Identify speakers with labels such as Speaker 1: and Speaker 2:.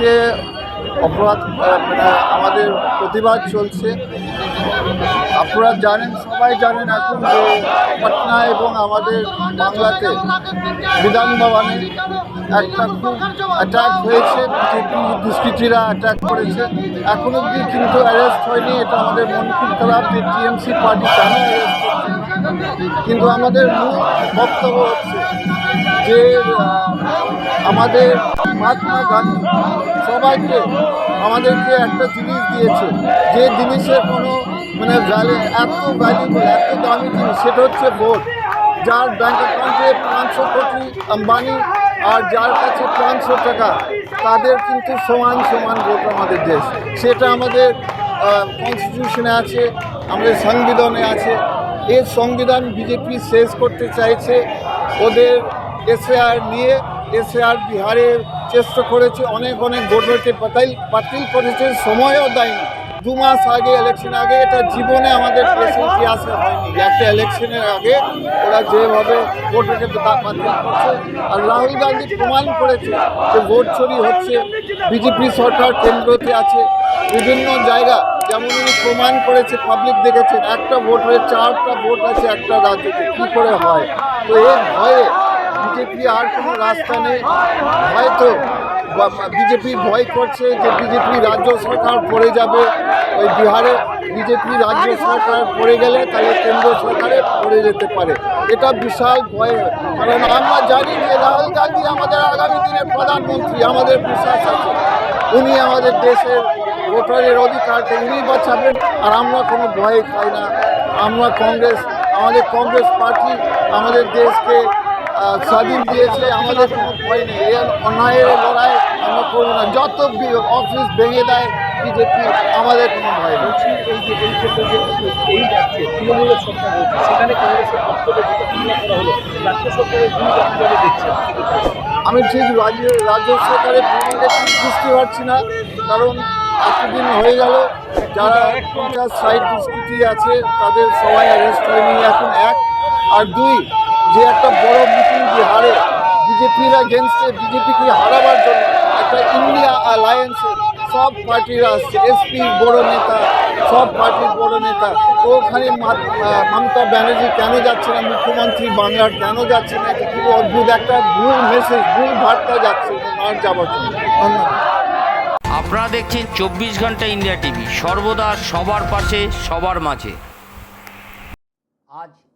Speaker 1: আজকে অপরাধ মানে আমাদের প্রতিবাদ চলছে। আপনারা জানেন, সবাই জানেন এখন যে পাটনা এবং আমাদের বাংলাতে বিধান ভবনে একটা খুব অ্যাটাক হয়েছে, বিজেপি দুষ্কৃতীরা অ্যাটাক করেছে। এখন অবধি কিন্তু অ্যারেস্ট হয়নি, এটা আমাদের মন খুব খারাপ যে টিএমসি পার্টি কেন কিন্তু আমাদের মূল বক্তব্য হচ্ছে যে আমাদের মহাত্মা গান্ধী সবাইকে আমাদেরকে একটা জিনিস দিয়েছে। যে জিনিসের কোনো মানে ভ্যালু এত ভ্যালুবল এত দামি জিনিস, সেটা হচ্ছে ভোট যার ব্যাঙ্ক অ্যাকাউন্টে পাঁচশো কোটি আম্বানি আর যার কাছে পাঁচশো টাকা, তাদের কিন্তু সমান সমান ভোট আমাদের দেশ। সেটা আমাদের কনস্টিটিউশনে আছে, আমাদের সংবিধানে আছে। এর সংবিধান বিজেপি শেষ করতে চাইছে। ওদের এসএআর নিয়ে এসএআর বিহারে চেষ্টা করেছে, অনেক অনেক ভোটারকে বাতিল বাতিল করেছে, সময়ও দেয়নি। দু মাস আগে ইলেকশন আগে এটা জীবনে আমাদের দেশের ইতিহাসে হয়নি। একটা ইলেকশনের আগে ওরা যেভাবে ভোটারকে বাতিল করছে, আর রাহুল গান্ধী প্রমাণ করেছে যে ভোট চুরি হচ্ছে। বিজেপি সরকার কেন্দ্রতে আছে। বিভিন্ন জায়গা যেমন উনি প্রমাণ করেছে পাবলিক দেখেছেন, একটা ভোট হয়ে চারটা ভোট আছে একটা রাজ্যতে। কী করে হয়? তো এর ভয়ে বিজেপি আর কোনো রাস্তা নেই। হয়তো বিজেপি ভয় করছে যে বিজেপি রাজ্য সরকার পড়ে যাবে। ওই বিহারে বিজেপি রাজ্য সরকার পড়ে গেলে তাহলে কেন্দ্র সরকারে পড়ে যেতে পারে। এটা বিশাল ভয়। কারণ আমরা জানি যে রাহুল গান্ধী আমাদের আগামী দিনের প্রধানমন্ত্রী, আমাদের বিশ্বাস আছে উনি আমাদের দেশের ভোটারের অধিকারকে উনি বাঁচাবেন আর আমরা কোনো ভয় খাই না। আমরা কংগ্রেস, আমাদের কংগ্রেস পার্টি আমাদের দেশকে স্বাধীন দিয়েছে আমাদের কোনো ভয় নেই। এর অন্যায়ের লড়াই আমরা করব না। যত অফিস ভেঙে দেয় বিজেপি আমাদের কোনো ভয় নেই।
Speaker 2: এই যে এই ক্ষেত্রে যে এই রাজ্যে তৃণমূলের সরকার রয়েছে সেখানে কংগ্রেসের পক্ষ থেকে তুলনা করা হলো রাজ্য সরকারের ভূমিকা কীভাবে দেখছেন?
Speaker 1: আমি ঠিক রাজ্য রাজ্য সরকারের ভূমিকা ঠিক বুঝতে পারছি না কারণ এতদিন হয়ে গেল যারা পঞ্চাশ ষাট দুষ্কৃতি আছে তাদের সবাই অ্যারেস্ট হয়নি এখন এক আর দুই। যে একটা বড় মিটিং বিহারে বিজেপির এগেনস্টে বিজেপিকে হারাবার জন্য একটা ইন্ডিয়া অ্যালায়েন্সে সব পার্টিরা আসছে। এসপি বড় নেতা, সব পার্টির বড় নেতা। তো ওখানে মমতা ব্যানার্জি কেন যাচ্ছে না? মুখ্যমন্ত্রী বাংলার কেন যাচ্ছে না? এটা খুব অদ্ভুত একটা ভুল মেসেজ ভুল বার্তা যাচ্ছে আর যাবার জন্য। ধন্যবাদ।
Speaker 3: আপনারা দেখছেন চব্বিশ ঘণ্টা ইন্ডিয়া টিভি সর্বদা সবার পাশে, সবার মাঝে।